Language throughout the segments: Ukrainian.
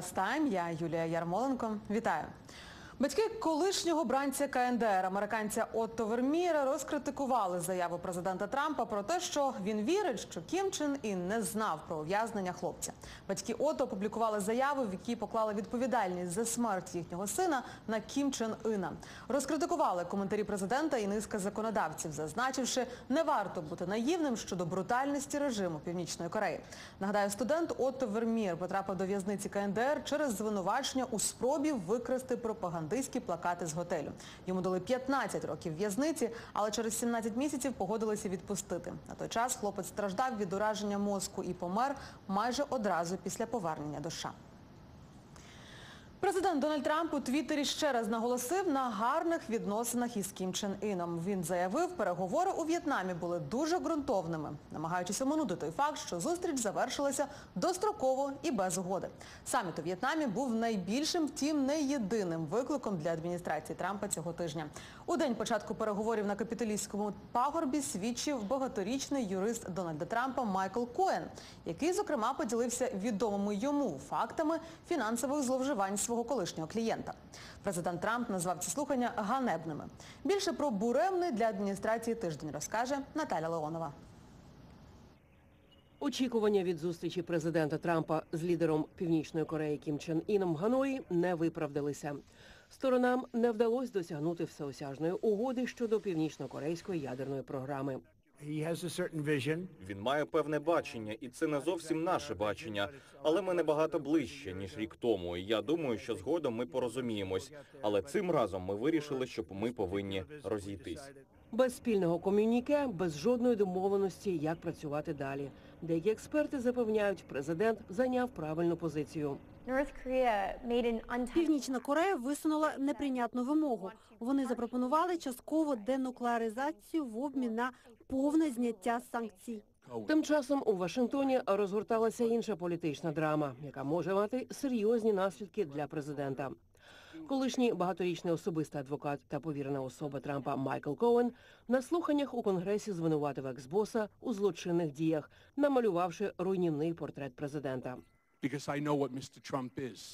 Стайм, я Юлія Ярмоленко. Вітаю. Батьки колишнього бранця КНДР, американця Отто Верміра, розкритикували заяву президента Трампа про те, що він вірить, що Кім Чен Ін не знав про ув'язнення хлопця. Батьки Отто опублікували заяву, в якій поклали відповідальність за смерть їхнього сина на Кім Чен Іна. Розкритикували коментарі президента і низка законодавців, зазначивши, не варто бути наївним щодо брутальності режиму Північної Кореї. Нагадаю, студент Отто Вермір потрапив до в'язниці КНДР через звинувачення у спробі викрасти пропагандистські плакати з готелю. Йому дали 15 років в'язниці, але через 17 місяців погодилися відпустити. На той час хлопець страждав від ураження мозку і помер майже одразу після повернення до США. Президент Дональд Трамп у Твіттері ще раз наголосив на гарних відносинах із Кім Чен Іном. Він заявив, переговори у В'єтнамі були дуже ґрунтовними, намагаючись оминути той факт, що зустріч завершилася достроково і без угоди. Саміт у В'єтнамі був найбільшим, втім не єдиним викликом для адміністрації Трампа цього тижня. У день початку переговорів на капіталістському пагорбі свідчив багаторічний юрист Дональда Трампа Майкл Коен, який, зокрема, поділився відомими йому фактами фінансових зловживань свого колишнього клієнта. Президент Трамп назвав ці слухання ганебними. Більше про буремний для адміністрації тиждень розкаже Наталя Леонова. Очікування від зустрічі президента Трампа з лідером Північної Кореї Кім Чен Іном в Ханої не виправдалися. Сторонам не вдалося досягнути всеосяжної угоди щодо північно-корейської ядерної програми. He has a certain vision. Він має певне бачення, і це не зовсім наше бачення. Але ми набагато ближче ніж рік тому. І я думаю, що згодом ми порозуміємось. Але цим разом ми вирішили, що ми повинні розійтись. Без спільного комюніке, без жодної домовленості, як працювати далі. Деякі експерти запевняють, президент зайняв правильну позицію. Північна Корея висунула неприйнятну вимогу. Вони запропонували часткову денуклеаризацію в обмін на повне зняття санкцій. Тим часом у Вашингтоні розгорталася інша політична драма, яка може мати серйозні наслідки для президента. Колишній багаторічний особистий адвокат та повірена особа Трампа Майкл Коен на слуханнях у Конгресі звинуватив екс-боса у злочинних діях, намалювавши руйнівний портрет президента.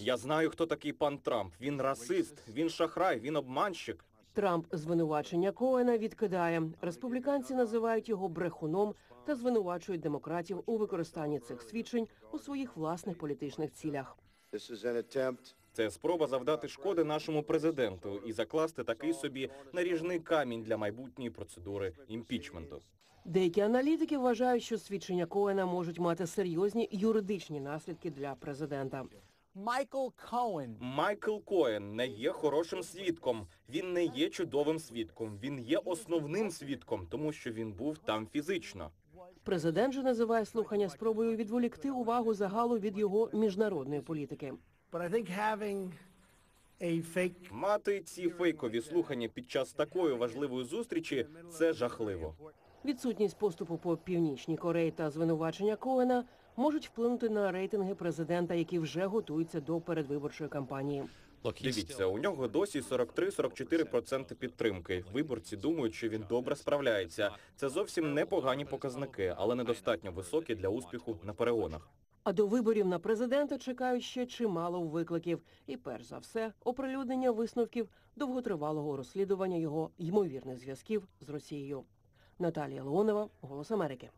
Я знаю, хто такий пан Трамп. Він расист, він шахрай, він обманщик. Трамп звинувачення Коена відкидає. Республіканці називають його брехуном та звинувачують демократів у використанні цих свідчень у своїх власних політичних цілях. Це спроба завдати шкоди нашому президенту і закласти такий собі наріжний камінь для майбутньої процедури імпічменту. Деякі аналітики вважають, що свідчення Коена можуть мати серйозні юридичні наслідки для президента. Michael Cohen. Майкл Коен не є хорошим свідком. Він не є чудовим свідком. Він є основним свідком, тому що він був там фізично. Президент же називає слухання спробою відволікти увагу загалу від його міжнародної політики. But I think having a fake Мати ці фейкові слухання під час такої важливої зустрічі це жахливо. Відсутність поступу по північній Кореї та звинувачення Коена можуть вплинути на рейтинги президента, які вже готуються до передвиборчої кампанії. Дивіться, у нього досі 43-44% підтримки. Виборці думають, що він добре справляється. Це зовсім непогані показники, але недостатньо високі для успіху на перегонах. А до виборів на президента чекають ще чимало викликів. І перш за все, оприлюднення висновків довготривалого розслідування його ймовірних зв'язків з Росією. Наталія Леонова, Голос Америки.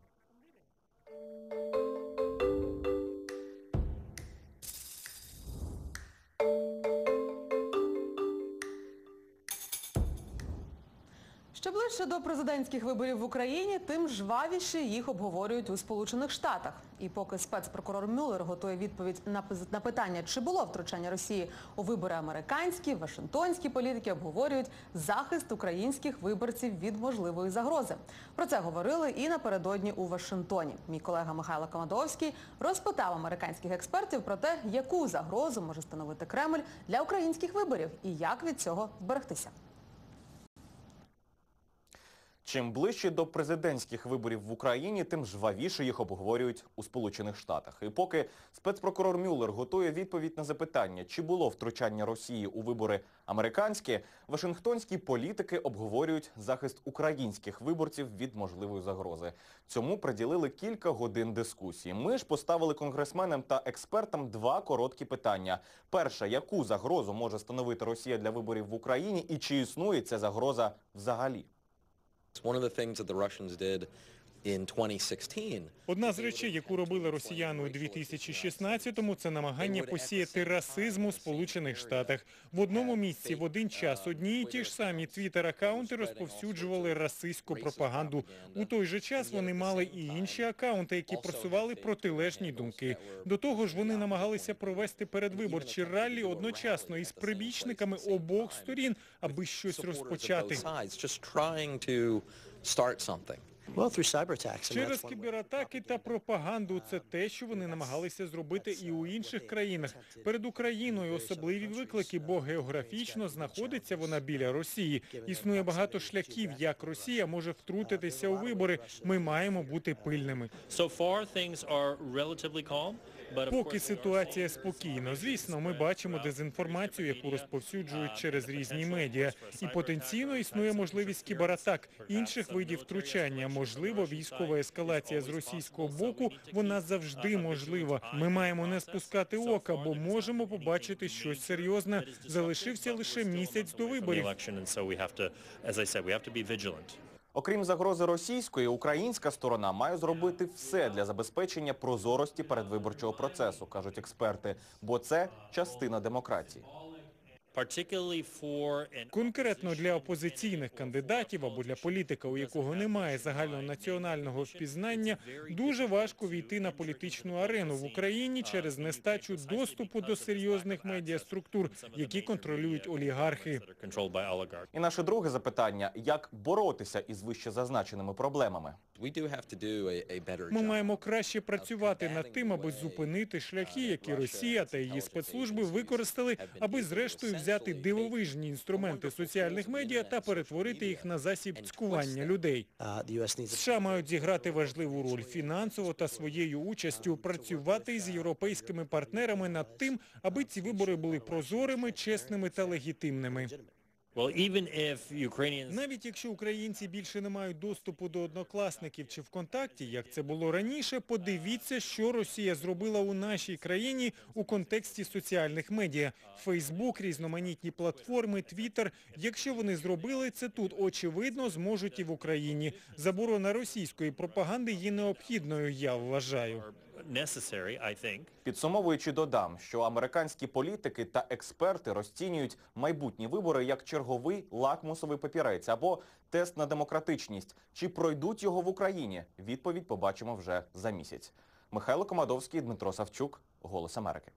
Ближче до президентських виборів в Україні, тим жвавіше їх обговорюють у Сполучених Штатах. І поки спецпрокурор Мюллер готує відповідь на пи- на питання, чи було втручання Росії у вибори американські, вашингтонські політики обговорюють захист українських виборців від можливої загрози. Про це говорили і напередодні у Вашингтоні. Мій колега Михайло Комадовський розпитав американських експертів про те, яку загрозу може становити Кремль для українських виборів і як від цього вберегтися. Чим ближче до президентських виборів в Україні, тим жвавіше їх обговорюють у Сполучених Штатах. І поки спецпрокурор Мюллер готує відповідь на запитання, чи було втручання Росії у вибори американські, вашингтонські політики обговорюють захист українських виборців від можливої загрози. Цьому приділили кілька годин дискусії. Ми ж поставили конгресменам та експертам два короткі питання. Перше, яку загрозу може становити Росія для виборів в Україні і чи існує ця загроза взагалі? One of the things that the Russians did in 2016 Одна з речей, яку робили росіяни у 2016-му, це намагання посіяти расизм у Сполучених Штатах. В одному місці в один час одні і ті ж самі твіттер-акаунти розповсюджували расистську пропаганду. У той же час вони мали і інші акаунти, які просували протилежні думки. До того ж, вони намагалися провести передвиборчі раллі одночасно із прибічниками обох сторін, аби щось розпочати. Через кібератаки та пропаганду це те, що вони намагалися зробити і у інших країнах. Перед Україною особливі виклики, бо географічно знаходиться вона біля Росії. Існує багато шляхів, як Росія може втрутитися у вибори. Ми маємо бути пильними. So far, things are relatively calm, but of Поки ситуація спокійна, звісно, ми бачимо дезінформацію, яку розповсюджують через різні медіа, і потенційно існує можливість кібератак, інших видів втручання. Можливо, військова ескалація з російського боку вона завжди можлива. Ми маємо не спускати ока, бо можемо побачити щось серйозне. Залишився лише місяць до виборів. Окрім загрози російської, українська сторона має зробити все для забезпечення прозорості передвиборчого процесу, кажуть експерти, бо це частина демократії. Particularly Конкретно для опозиційних кандидатів або для політика, у якого немає загальнонаціонального впізнання, дуже важко війти на політичну арену в Україні через нестачу доступу до серйозних медіаструктур, які контролюють олігархи. that are controlled by oligarchs. І наше друге запитання: як боротися із вище зазначеними проблемами? We do have to do a, a better Ми маємо краще працювати над тим, аби зупинити шляхи, які Росія та її спецслужби використали, аби зрештою взяти дивовижні інструменти соціальних медіа та перетворити їх на засіб цькування людей. США мають зіграти важливу роль фінансово та своєю участю працювати із європейськими партнерами над тим, аби ці вибори були прозорими, чесними та легітимними. Навіть якщо українці більше не мають доступу до однокласників чи ВКонтакті, як це було раніше, подивіться, що Росія зробила у нашій країні у контексті соціальних медіа. Фейсбук, різноманітні платформи, Твіттер. Якщо вони зробили це тут, очевидно, зможуть і в Україні. Заборона російської пропаганди є необхідною, я вважаю. Підсумовуючи, додам, що американські політики та експерти розцінюють майбутні вибори як черговий лакмусовий папірець або тест на демократичність. Чи пройдуть його в Україні? Відповідь побачимо вже за місяць. Михайло Комадовський, Дмитро Савчук, Голос Америки.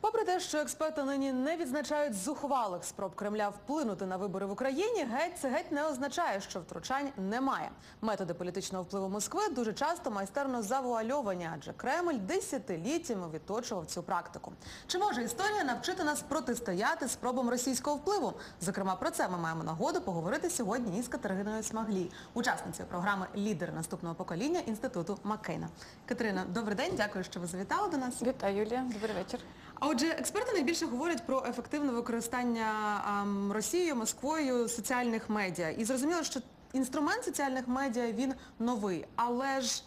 Попри те, що експерти нині не відзначають зухвалих спроб Кремля вплинути на вибори в Україні, геть це геть не означає, що втручань немає. Методи політичного впливу Москви дуже часто майстерно завуальовані, адже Кремль десятиліттями відточував цю практику. Чи може історія навчити нас протистояти спробам російського впливу? Зокрема, про це ми маємо нагоду поговорити сьогодні із Катериною Смаглі, учасницею програми «Лідер наступного покоління» Інституту Маккейна. Катерина, добрий день, дякую, що ви завітали до нас. Вітаю, Юлія. Добрий вечір. А отже, експерти найбільше говорять про ефективне використання Росією, Москвою соціальних медіа. І зрозуміло, що інструмент соціальних медіа він новий, але ж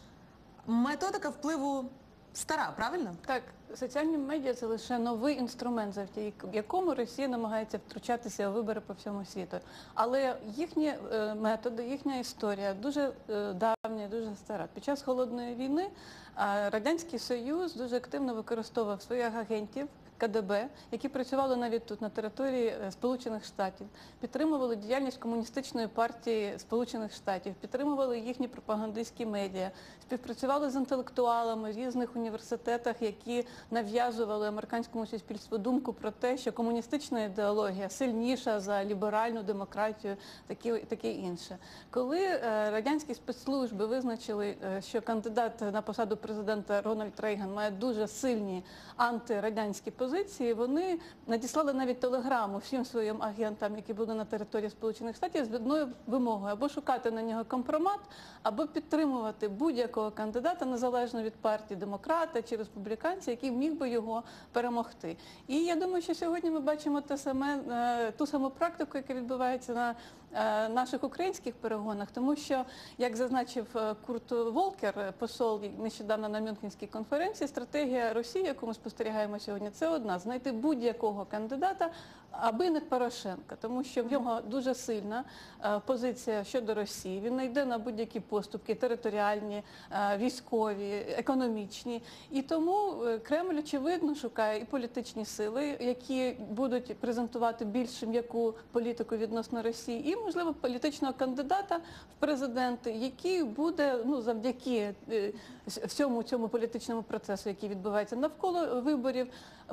методика впливу стара, правильно? Так, соціальні медіа це лише новий інструмент, завдяки якому Росія намагається втручатися у вибори по всьому світу. Але їхні е, методи, їхня історія дуже е, давня, дуже стара. Під час холодної війни Радянський Союз дуже активно використовував своїх агентів. КДБ, які працювали навіть тут на території е, Сполучених Штатів, підтримували діяльність комуністичної партії Сполучених Штатів, підтримували їхні пропагандистські медіа, співпрацювали з інтелектуалами в різних університетах, які нав'язували американському суспільству думку про те, що комуністична ідеологія сильніша за ліберальну демократію, таке, інше. Коли е, радянські спецслужби визначили, е, що кандидат на посаду президента Рональд Рейган має дуже сильні антирадянські позиції, вони надіслали навіть телеграму всім своїм агентам, які були на території Сполучених Штатів, з одною вимогою або шукати на нього компромат, або підтримувати будь-якого кандидата, незалежно від партії демократа чи республіканця, який міг би його перемогти. І я думаю, що сьогодні ми бачимо е, ту саму практику, яка відбувається на наших українських перегонах, тому що, як зазначив е, Курт Волкер, е, посол нещодавно на Мюнхенській конференції, стратегія Росії, яку ми спостерігаємо сьогодні, це одна знайти будь-якого кандидата, аби не Порошенка, тому що в нього дуже сильна е, позиція щодо Росії. Він не йде на будь-які поступки територіальні, е, військові, економічні. І тому е, Кремль очевидно шукає і політичні сили, які будуть презентувати більш м'яку політику відносно Росії, і можливо політичного кандидата в президенти, який буде ну завдяки е, всьому цьому політичному процесу, який відбувається навколо виборів,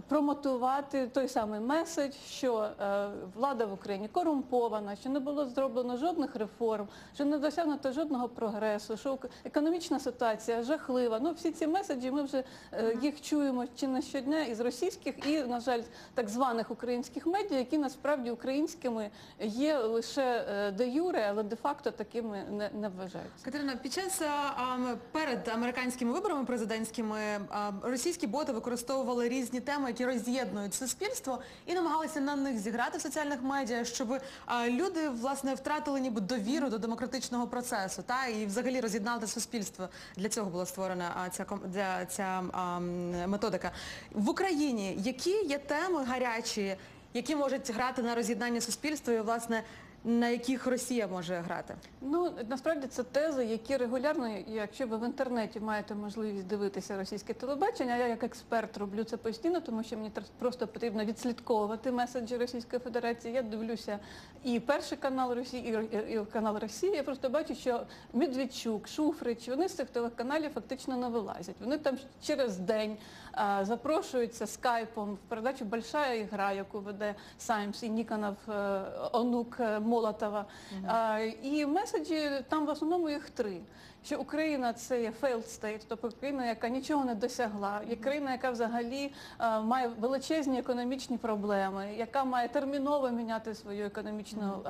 промотувати той самий меседж, що е, влада в Україні корумпована, що не було зроблено жодних реформ, що не досягнуто жодного прогресу, що економічна ситуація жахлива. Ну всі ці меседжі ми вже е, їх чуємо чи не щодня із російських і, на жаль, так званих українських медіа, які насправді українськими є лише де юре, але де-факто такими не, не вважаються. Катерина, під час а, перед американськими виборами президентськими а, російські боти використовували різні теми, які роз'єднують суспільство, і намагалися на них зіграти в соціальних медіа, щоб а, люди власне втратили ніби довіру до демократичного процесу, та і взагалі роз'єднати суспільство. Для цього була створена а, ця для ця ам, методика. В Україні які є теми гарячі, які можуть грати на роз'єднання суспільства і власне на яких Росія може грати? Ну насправді це тези, які регулярно, якщо ви в інтернеті маєте можливість дивитися російське телебачення, я як експерт роблю це постійно, тому що мені просто потрібно відслідковувати меседжі Російської Федерації. Я дивлюся і перший канал Росії, і, і, канал Росії. Я просто бачу, що Медведчук, Шуфрич, вони з цих телеканалів фактично не вилазять. Вони там через день а, запрошуються скайпом в передачу Большая ігра, яку веде Саймс і Ніконов е, онук е, Молотова. І меседжі там в основному їх три. Що Україна це є failed state, тобто країна, яка нічого не досягла, є країна, яка взагалі має величезні економічні проблеми, яка має терміново міняти свою економічну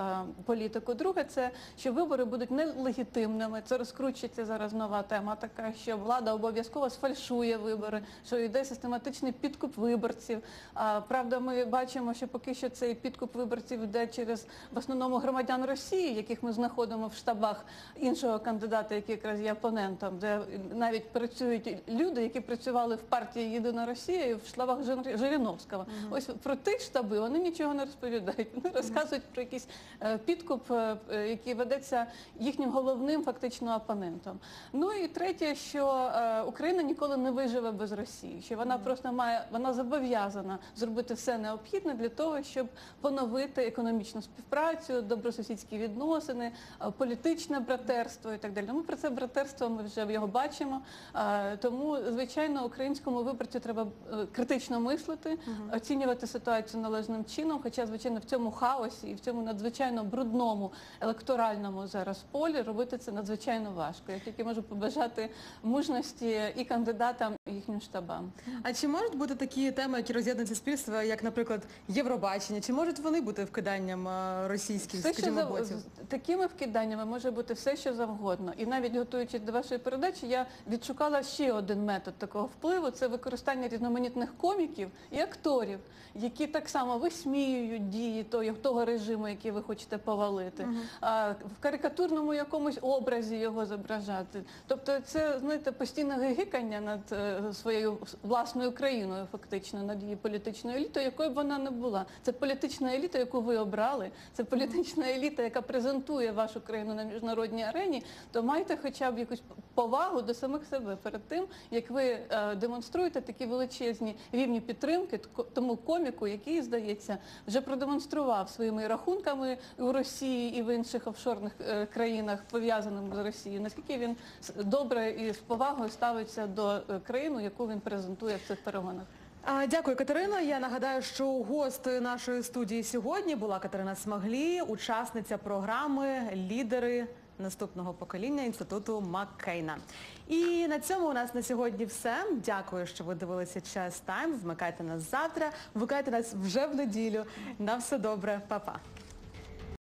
політику. Друге, це що вибори будуть нелегітимними. Це розкручується зараз нова тема, така що влада обов'язково сфальшує вибори, що йде систематичний підкуп виборців. А, правда, ми бачимо, що поки що цей підкуп виборців йде через в основному громадян Росії, яких ми знаходимо в штабах іншого кандидата, який якраз є опонентом, де навіть працюють люди, які працювали в партії Єдина Росія і в штабах Жир- Жириновського. Ось про ті штаби вони нічого не розповідають. Вони розказують про якийсь е, підкуп, е, який ведеться їхнім головним фактично опонентом. Ну і третє, що е, Україна ніколи не виживе без Росії, що вона просто має, вона зобов'язана зробити все необхідне для того, щоб поновити економічну співпрацю, добросусідські відносини, е, політичне братерство і так далі. Ну, Ми про це братерство ми вже його бачимо. Е, Тому, звичайно, українському виборцю треба е, критично мислити, оцінювати ситуацію належним чином. Хоча, звичайно, в цьому хаосі і в цьому надзвичайно брудному електоральному зараз полі робити це надзвичайно важко. Я тільки можу побажати мужності і кандидатам, і їхнім штабам. А чи можуть бути такі теми, які роз'єднують суспільство, як, наприклад, Євробачення? Чи можуть вони бути вкиданням е, російських, Все, що скажімо, зав... ботів? такими вкиданнями може бути все, що завгодно. І навіть готуючись до вашої передачі, я відшукала ще один метод такого впливу це використання різноманітних коміків і акторів, які так само висміюють дії того, того режиму, який ви хочете повалити, а, в карикатурному якомусь образі його зображати. Тобто це, знаєте, постійне гигикання над е, своєю власною країною, фактично, над її політичною елітою, якою б вона не була. Це політична еліта, яку ви обрали, це політична еліта, яка презентує вашу країну на міжнародній арені, то майте хоча б якусь повагу до самих себе перед тим, як ви е, демонструєте такі величезні рівні підтримки тому коміку, який, здається, вже продемонстрував своїми рахунками у Росії і в інших офшорних е, країнах, пов'язаних з Росією, наскільки він добре і з повагою ставиться до е, країни, яку він презентує в цих перегонах. Дякую, Катерино. Я нагадаю, що гостею нашої студії сьогодні була Катерина Смаглі, учасниця програми Лідери наступного покоління інституту Маккейна. І на цьому у нас на сьогодні все. Дякую, що ви дивилися час тайм. Вмикайте нас завтра, вмикайте нас вже в неділю. На все добре, Па-па.